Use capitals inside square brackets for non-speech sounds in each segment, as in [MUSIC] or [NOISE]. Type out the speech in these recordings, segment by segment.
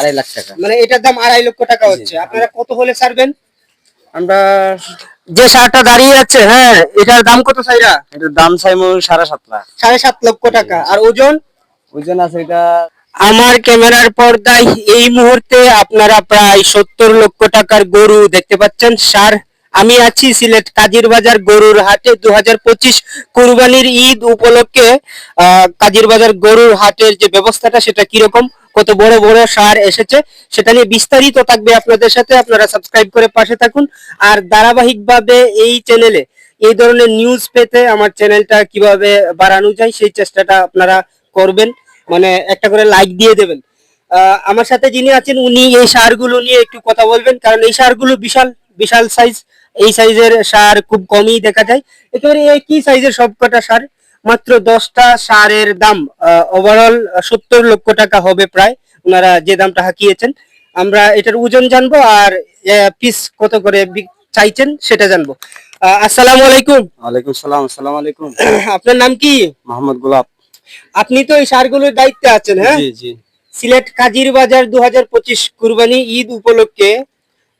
আড়াই লাখ টাকা। মানে এটার দাম আড়াই লক্ষ টাকা হচ্ছে। আপনারা কত হলে ছাড়বেন? আমরা যে সারটা দাঁড়িয়ে আছে হ্যাঁ এটার দাম কত সাইরা? এটার দাম চাইমু সাড়ে সাত লাখ। সাড়ে সাত লক্ষ টাকা। আর ওজন? ওজন আছে এটা আমার ক্যামেরার পর্দায় এই মুহূর্তে আপনারা প্রায় সত্তর লক্ষ টাকার গরু দেখতে পাচ্ছেন। সার আমি আছি সিলেট কাজির বাজার গরুর হাটে দু হাজার পঁচিশ কুরবানির ঈদ উপলক্ষে কাজির বাজার গরুর হাটের যে ব্যবস্থাটা, সেটা কীরকম? কত বড় বড় সার এসেছে, সেটা নিয়ে বিস্তারিত থাকবে আপনাদের সাথে। আপনারা সাবস্ক্রাইব করে পাশে থাকুন। আর ধারাবাহিকভাবে এই চ্যানেলে এই ধরনের নিউজ পেতে আমার চ্যানেলটা কীভাবে বাড়ানো যায়, সেই চেষ্টাটা আপনারা করবেন। মানে একটা করে লাইক দিয়ে দেবেন। আমার সাথে যিনি আছেন, উনি এই সারগুলো নিয়ে একটু কথা বলবেন। কারণ এই সারগুলো বিশাল বিশাল সাইজ এই সাইজের সার খুব কমই দেখা যায়। একেবারে একই সাইজের সবকটা সার মাত্র দশটা সারের দাম ওভারঅল সত্তর লক্ষ টাকা হবে প্রায়। ওনারা যে দামটা হাঁকিয়েছেন আমরা এটার ওজন জানব আর পিস কত করে চাইছেন সেটা জানব। আসসালামু আলাইকুম। ওয়ালাইকুম সালাম আসসালামু আলাইকুম। আপনার নাম কি? মোহাম্মদ গোলাপ। আপনি তো এই সারগুলোর দায়িত্বে আছেন হ্যাঁ? জি জি। সিলেট কাজির বাজার দু হাজার পঁচিশ কুরবানি ঈদ উপলক্ষে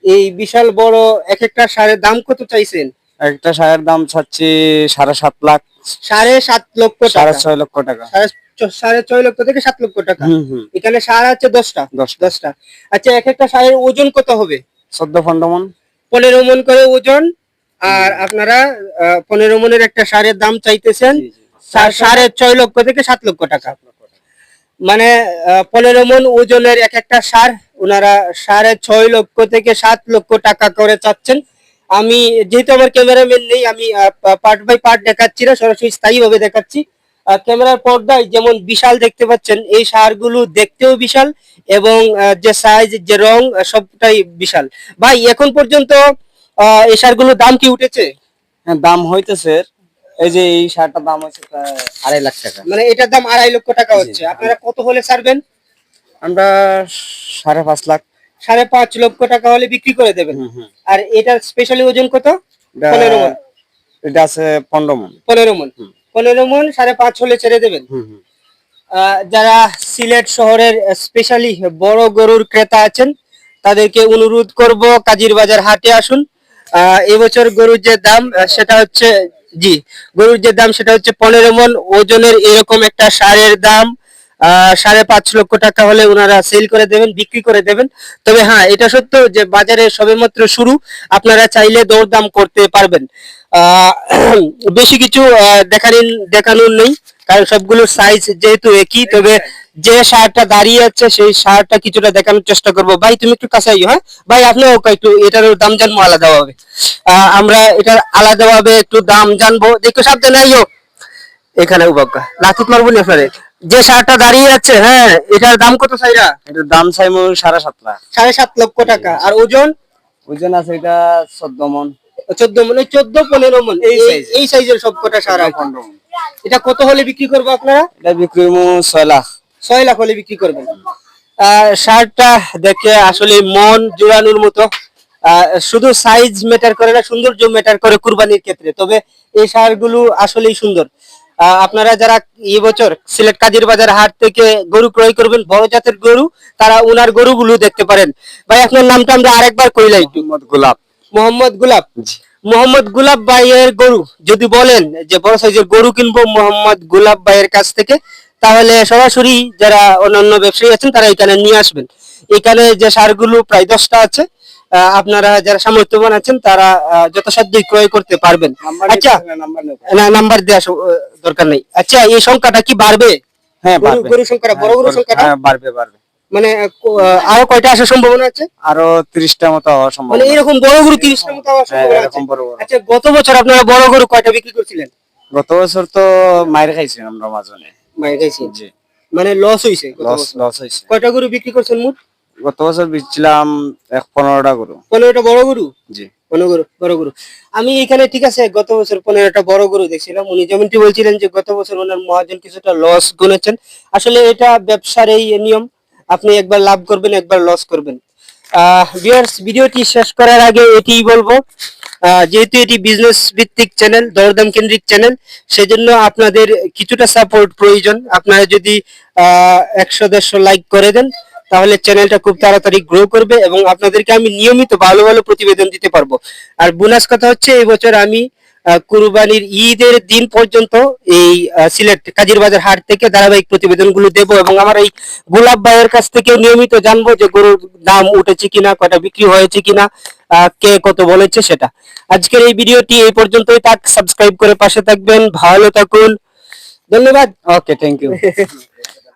এই বিশাল বড় এক একটা সারের দাম কত চাইছেন? একটা সারের দাম চাচ্ছি সাড়ে সাত লাখ। সাড়ে সাত লক্ষ সাড়ে ছয় লক্ষ টাকা। সাড়ে ছয় লক্ষ থেকে সাত লক্ষ টাকা। হুম হুম। এখানে সার আছে দশটা। দশ দশটা। আচ্ছা এক একটা সারের ওজন কত হবে? চোদ্দ পনেরো মন। পনেরো মন করে ওজন। আর আপনারা পনেরো মনের একটা সারের দাম চাইতেছেন। সাড়ে ছয় লক্ষ থেকে সাত লক্ষ টাকা। মানে পনেরো মন ওজনের এক একটা সার, ওনারা সাড়ে ছয় লক্ষ থেকে সাত লক্ষ টাকা করে চাচ্ছেন। আমি, যেহেতু আমার ক্যামেরাম্যান নেই, আমি পার্ট বাই পার্ট দেখাচ্ছি না, সরাসরি স্থায়ী ভাবে দেখাচ্ছি ক্যামেরার পর্দায় যেমন বিশাল দেখতে পাচ্ছেন, এই সারগুলো দেখতেও বিশাল এবং যে সাইজ যে রং সবটাই বিশাল। ভাই, এখন পর্যন্ত এই সারগুলোর দাম কি উঠেছে? হ্যাঁ দাম হইতেছে এই যে এই শার্টটার দাম হচ্ছে প্রায় আড়াই লাখ টাকা। মানে এটার দাম আড়াই লক্ষ টাকা হচ্ছে। আপনারা কত হলে ছাড়বেন? আমরা সাড়ে পাঁচ লাখ। সাড়ে পাঁচ লক্ষ টাকা হলে বিক্রি করে দেবেন। আর এটার স্পেশালি ওজন কত? পনেরো মন। এটা আছে পনেরো মন। পনেরো মন। পনেরো মন সাড়ে পাঁচ হলে ছেড়ে দেবেন। যারা সিলেট শহরের স্পেশালি বড় গরুর ক্রেতা আছেন তাদেরকে অনুরোধ করব কাজীর বাজার হাটে আসুন। এবছর গরুর যে দাম সেটা হচ্ছে জি গরুর যে দাম সেটা হচ্ছে পনেরো মন ওজনের এরকম একটা সারের দাম। সাড়ে পাঁচ লক্ষ টাকা হলে ওনারা সেল করে দেবেন বিক্রি করে দেবেন। তবে হ্যাঁ এটা সত্য যে বাজারে সবেমাত্র শুরু আপনারা চাইলে দরদাম করতে পারবেন। [CLEARS THROAT] বেশি কিছু আহ, দেখানোর নেই কারণ সবগুলোর সাইজ যেহেতু একই তবে যে সারটা দাঁড়িয়ে আছে সেই সারটা কিছুটা দেখানোর চেষ্টা করব। ভাই তুমি একটু কাছে আইও হ্যাঁ? ভাই আপনিও একটু এটার দাম জানব আলাদাভাবে আহ, আমরা এটার আলাদাভাবে একটু দাম জানব। দেখো সাবধানে আইও এখানে উবাক্কা লাথুত মারবো না যে সারটা দাঁড়িয়ে আছে হ্যাঁ এটার দাম কত সাইরা? এটার দাম চাইমু সাড়ে সাত লাখ। সাড়ে সাত লক্ষ টাকা। আর ওজন? ওজন আছে এটা চোদ্দ মন। চোদ্দ মনে চোদ্দ পনেরো মন। এই। সাইজের সব কটা সার পনেরো মন। এটা কত হলে বিক্রি করব আপনারা? এটা বিক্রি ছয় লাখ। ছয় লাখ হলে বিক্রি করবেন। শার্টটা দেখে আসলে মন জোড়ানোর মতো। আহ, শুধু সাইজ ম্যাটার করে না সৌন্দর্য ম্যাটার করে কুরবানির ক্ষেত্রে। তবে এই সারগুলো আসলেই সুন্দর। আপনারা যারা এই বছর সিলেট কাজির বাজার হাট থেকে গরু ক্রয় করবেন বড় জাতের গরু তারা উনার গরুগুলো দেখতে পারেন। ভাই আপনার নামটা আমরা আরেকবার কইলাই মোহাম্মদ গোলাপ। মোহাম্মদ গুলাব জি। মোহাম্মদ গুলাব ভাইয়ের গরু যদি বলেন যে বড় সাইজের গরু কিনবো মোহাম্মদ গুলাব ভাইয়ের কাছ থেকে তাহলে সরাসরি যারা অন্যান্য ব্যবসায়ী আছেন তারা এখানে নিয়ে আসবেন। এখানে যে সারগুলো প্রায় দশটা আছে আপনারা যারা সামর্থ্যবান আছেন তারা যথাসাধ্যই ক্রয় করতে পারবেন। আচ্ছা নাম্বার না নাম্বার দেওয়া দরকার নেই। আচ্ছা এই সংখ্যাটা কি বাড়বে? হ্যাঁ গরু সংখ্যাটা বড় গরু সংখ্যাটা? বাড়বে বাড়বে। মানে আরও কয়টা আসার সম্ভাবনা আছে? আরও ত্রিশটা মতো মানে এরকম বড় গরু তিরিশটা মতো হওয়ার হ্যাঁ সম্ভাবনা আছে? আচ্ছা গত বছর আপনারা বড় গরু কয়টা বিক্রি করছিলেন? গত বছর তো মায়ের খাইছি আমরা মাজনে মায়ের কাছে মানে লস হইছে লস লস হয়েছে কয়টা গরু বিক্রি করছেন মোট? গত বছর বেচছিলাম এক পনেরোটা গরু। পনেরোটা বড় গরু? জি। পনেরো গরু বড় গরু। আমি এখানে ঠিক আছে গত বছর পনেরোটা বড় গরু দেখছিলাম। উনি যেমনটি বলছিলেন যে গত বছর ওনার মহাজন কিছুটা লস গুনেছেন। আসলে এটা ব্যবসার এই নিয়ম। আপনি একবার লাভ করবেন একবার লস করবেন। আহ ভিউয়ার্স ভিডিওটি শেষ করার আগে এটিই বলব যেহেতু এটি বিজনেস ভিত্তিক চ্যানেল দরদাম কেন্দ্রিক চ্যানেল সেজন্য আপনাদের কিছুটা সাপোর্ট প্রয়োজন। আপনারা যদি আহ একশো দেড়শো লাইক করে দেন তাহলে চ্যানেলটা খুব তাড়াতাড়ি গ্রো করবে এবং আপনাদেরকে আমি নিয়মিত ভালো ভালো প্রতিবেদন দিতে পারব। আর বোনাস কথা হচ্ছে, এই বছর আমি কুরবানির ঈদের দিন পর্যন্ত এই সিলেট কাজিরবাজার হাট থেকে ধারাবাহিক প্রতিবেদনগুলো দেবো এবং আমার এই গোলাপ ভাইয়ের কাছ থেকে নিয়মিত জানব যে গরুর দাম উঠেছে কিনা কয়টা বিক্রি হয়েছে কিনা কে কত বলেছে সেটা। আজকের এই ভিডিওটি এই পর্যন্তই থাক সাবস্ক্রাইব করে পাশে থাকবেন, ভালো থাকুন, ধন্যবাদ। Okay thank you